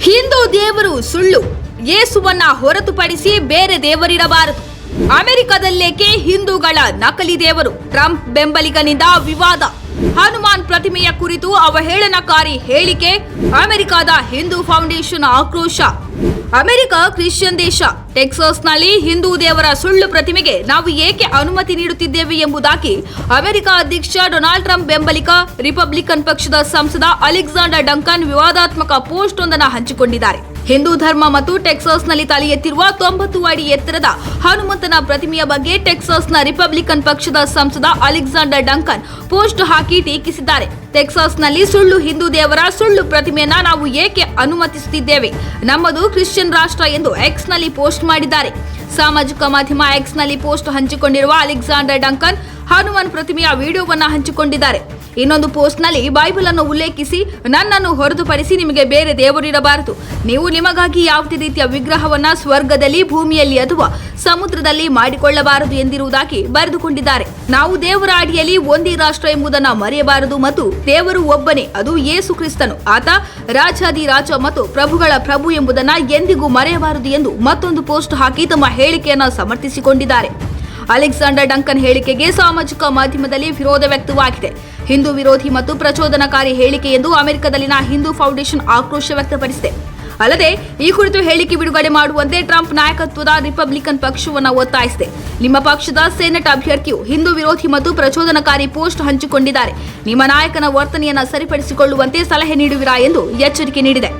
ಹಿಂದೂ ದೇವರು ಸುಳ್ಳು. ಯೇಸುವನ್ನ ಹೊರತುಪಡಿಸಿ ಬೇರೆ ದೇವರಿರಬಾರದು. ಅಮೆರಿಕದಲ್ಲೇಕೆ ಹಿಂದೂಗಳ ನಕಲಿ ದೇವರು ಟ್ರಂಪ್ ಬೆಂಬಲಿಗನಿಂದ ವಿವಾದ. ಹನುಮಾನ್ ಪ್ರತಿಮೆಯ ಕುರಿತು ಅವಹೇಳನಕಾರಿ ಹೇಳಿಕೆ, ಅಮೆರಿಕದ ಹಿಂದೂ ಫೌಂಡೇಶನ್ ಆಕ್ರೋಶ. ಅಮೆರಿಕ ಕ್ರಿಶ್ಚಿಯನ್ ದೇಶ, ಟೆಕ್ಸಾಸ್ನಲ್ಲಿ ಹಿಂದೂ ದೇವರ ಸುಳ್ಳು ಪ್ರತಿಮೆಗೆ ನಾವು ಏಕೆ ಅನುಮತಿ ನೀಡುತ್ತಿದ್ದೇವೆ ಎಂಬುದಾಗಿ ಅಮೆರಿಕ ಅಧ್ಯಕ್ಷ ಡೊನಾಲ್ಡ್ ಟ್ರಂಪ್ ಬೆಂಬಲಿಕ ರಿಪಬ್ಲಿಕನ್ ಪಕ್ಷದ ಸಂಸದ ಅಲೆಕ್ಸಾಂಡರ್ ಡಂಕನ್ ವಿವಾದಾತ್ಮಕ ಪೋಸ್ಟ್ ಒಂದನ್ನು ಹಂಚಿಕೊಂಡಿದ್ದಾರೆ. ಹಿಂದೂ ಧರ್ಮ ಮತ್ತು ಟೆಕ್ಸಾಸ್ನಲ್ಲಿ ತಲೆ ಎತ್ತಿರುವ ತೊಂಬತ್ತು ಅಡಿ ಎತ್ತರದ ಹನುಮಂತನ ಪ್ರತಿಮೆಯ ಬಗ್ಗೆ ಟೆಕ್ಸಾಸ್ನ ರಿಪಬ್ಲಿಕನ್ ಪಕ್ಷದ ಸಂಸದ ಅಲೆಕ್ಸಾಂಡರ್ ಡಂಕನ್ ಪೋಸ್ಟ್ ಹಾಕಿ ಟೀಕಿಸಿದ್ದಾರೆ. ಟೆಕ್ಸಾಸ್ನಲ್ಲಿ ಸುಳ್ಳು ಹಿಂದೂ ದೇವರ ಸುಳ್ಳು ಪ್ರತಿಮೆಯನ್ನ ನಾವು ಏಕೆ ಅನುಮತಿಸುತ್ತಿದ್ದೇವೆ? ನಮ್ಮದು ಕ್ರಿಶ್ಚಿಯನ್ ರಾಷ್ಟ್ರ ಎಂದು ಎಕ್ಸ್ನಲ್ಲಿ ಪೋಸ್ಟ್ ಮಾಡಿದ್ದಾರೆ. ಸಾಮಾಜಿಕ ಮಾಧ್ಯಮ ಎಕ್ಸ್ನಲ್ಲಿ ಪೋಸ್ಟ್ ಹಂಚಿಕೊಂಡಿರುವ ಅಲೆಕ್ಸಾಂಡರ್ ಡಂಕನ್, ಹನುಮಾನ್ ಪ್ರತಿಮೆಯ ವಿಡಿಯೋವನ್ನ ಹಂಚಿಕೊಂಡಿದ್ದಾರೆ. ಇನ್ನೊಂದು ಪೋಸ್ಟ್ನಲ್ಲಿ ಬೈಬಲ್ ಅನ್ನು ಉಲ್ಲೇಖಿಸಿ, ನನ್ನನ್ನು ಹೊರತುಪಡಿಸಿ ನಿಮಗೆ ಬೇರೆ ದೇವರಿರಬಾರದು ನೀವು ನಿಮಗಾಗಿ ಯಾವುದೇ ರೀತಿಯ ವಿಗ್ರಹವನ್ನ ಸ್ವರ್ಗದಲ್ಲಿ, ಭೂಮಿಯಲ್ಲಿ ಅಥವಾ ಸಮುದ್ರದಲ್ಲಿ ಮಾಡಿಕೊಳ್ಳಬಾರದು ಎಂದಿರುವುದಾಗಿ ಬರೆದುಕೊಂಡಿದ್ದಾರೆ. ನಾವು ದೇವರ ಅಡಿಯಲ್ಲಿ ಒಂದೇ ರಾಷ್ಟ್ರ ಎಂಬುದನ್ನು ಮರೆಯಬಾರದು ಮತ್ತು ದೇವರು ಒಬ್ಬನೇ, ಅದು ಯೇಸು ಕ್ರಿಸ್ತನು. ಆತ ರಾಜಾದಿ ರಾಜ ಮತ್ತು ಪ್ರಭುಗಳ ಪ್ರಭು ಎಂಬುದನ್ನ ಎಂದಿಗೂ ಮರೆಯಬಾರದು ಎಂದು ಮತ್ತೊಂದು ಪೋಸ್ಟ್ ಹಾಕಿ ತಮ್ಮ ಹೇಳಿಕೆಯನ್ನು ಸಮರ್ಥಿಸಿಕೊಂಡಿದ್ದಾರೆ. ಅಲೆಕ್ಸಾಂಡರ್ ಡಂಕನ್ ಹೇಳಿಕೆಗೆ ಸಾಮಾಜಿಕ ಮಾಧ್ಯಮದಲ್ಲಿ ವಿರೋಧ ವ್ಯಕ್ತವಾಗಿದೆ. ಹಿಂದೂ ವಿರೋಧಿ ಮತ್ತು ಪ್ರಚೋದನಕಾರಿ ಹೇಳಿಕೆ ಎಂದು ಅಮೆರಿಕದಲ್ಲಿನ ಹಿಂದೂ ಫೌಂಡೇಶನ್ ಆಕ್ರೋಶ ವ್ಯಕ್ತಪಡಿಸಿದೆ. ಅಲ್ಲದೆ, ಈ ಕುರಿತು ಹೇಳಿಕೆ ಬಿಡುಗಡೆ ಮಾಡುವಂತೆ ಟ್ರಂಪ್ ನಾಯಕತ್ವದ ರಿಪಬ್ಲಿಕನ್ ಪಕ್ಷವನ್ನು ಒತ್ತಾಯಿಸಿದೆ. ನಿಮ್ಮ ಪಕ್ಷದ ಸೆನೆಟ್ ಅಭ್ಯರ್ಥಿಯು ಹಿಂದೂ ವಿರೋಧಿ ಮತ್ತು ಪ್ರಚೋದನಕಾರಿ ಪೋಸ್ಟ್ ಹಂಚಿಕೊಂಡಿದ್ದಾರೆ. ನಿಮ್ಮ ನಾಯಕನ ವರ್ತನೆಯನ್ನು ಸರಿಪಡಿಸಿಕೊಳ್ಳುವಂತೆ ಸಲಹೆ ನೀಡುವಿರಾ ಎಂದು ಎಚ್ಚರಿಕೆ ನೀಡಿದೆ.